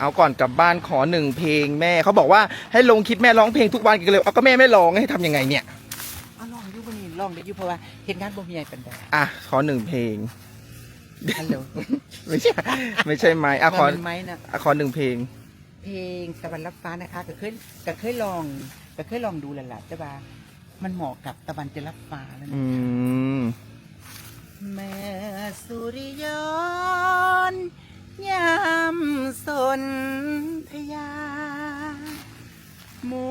เอาก่อนกลับบ้านขอหนึ่งเพลงแม่เขาบอกว่าให้ลงคลิปแม่ร้องเพลงทุกวันกันเลยเอาก็แม่ไม่ร้องให้ทำยังไงเนี่ยเอาลองอยู่บ่นี่ลองได้อยู่เพราะว่าเห็นงานบ่มีใหญ่เป็นแบบอะขอหนึ่งเพลงฮัลโหลไม่ใช่ไม่ใช่ไม้อะขอมันไหมนะอะขอหนึ่งเพลง เพลงตะวันรับฟ้านะคะก็เคยก็เคยลองก็เคยลองดูแล้วล่ะแต่ว่ามันเหมาะกับตะวันจะรับฟ้าแล้วนะอืมแม่สุริยน หมู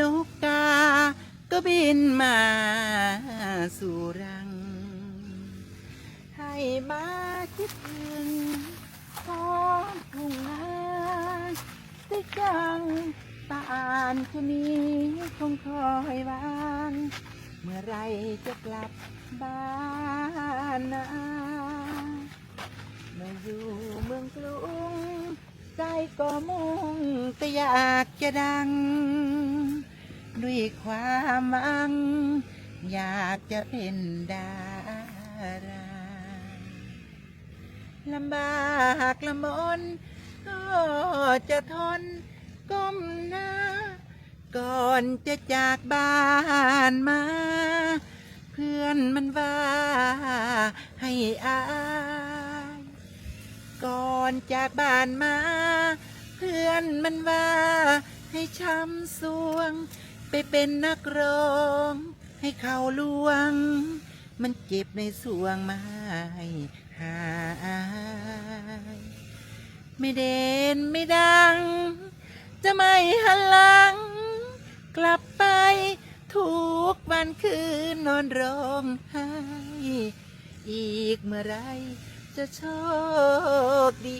นกกา ก็บินมาสู่รัง ให้มาคิดถึงท้องทุ่งนาติจังตาอ่านคนนี้คงคอยวางเมื่อไรจะกลับบ้านนะมื่ออยู่เมืองกรุง ใจก็มุ่งแต่อยากจะดัง ด้วยความหวัง อยากจะเป็นดาราลำบากลำบนก็จะทนก้มหน้า ก่อนจะจากบ้านมา เพื่อนมันว่าให้อา ก่อนจากบ้านมา เพื่อนมันว่าให้ช้ำสวง ไปเป็นนักร้อง ให้เขาลวง มันเจ็บในสวงไม้หายไม่เด่นไม่ดัง จะไม่หันหลัง กลับไปทุกวันคืนนอนร้องไห้อีกเมื่อไร จะโชคดี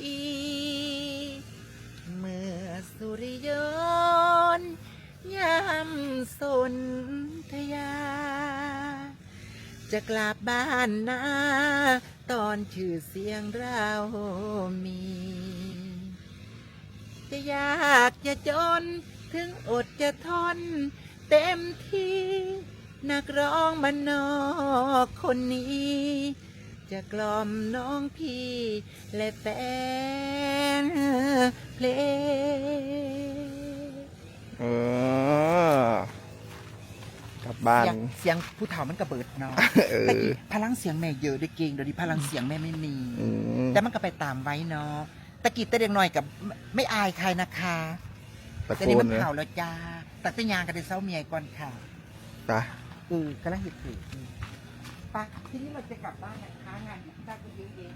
เมื่อสุริยนต์ยามสนธยา จะกลับบ้านนาตอนชื่อเสียงเรามี จะยากจะจนถึงอดจะทนเต็มที่ นักร้องมันนอกคนนี้ จะกล่อมน้องพี่และแฟนเพลงเออกลับบ้าน เสียงเสียงผู้เฒ่ามันกระเบิดเนาะเอแต่อกี้พลังเสียงแม่เยอะด้วยเก่งเดี๋ยวนี้พลังเสียงแม่ไม่มี อืมแต่มันก็ไปตามไว้เนาะตะกี้แต่เด็กน้อยกับไม่ไม่อายใครนะคะตะแต่โกนี่นมันเลยเผาแล้วจ้าตัดต้นยางกันในเสาเมียก่อนค่ะไปเออกำลังเห็ดถือ ปะทีนี้เราจะกลับบ้านนะคะงานบ้าก็เยอะแยะ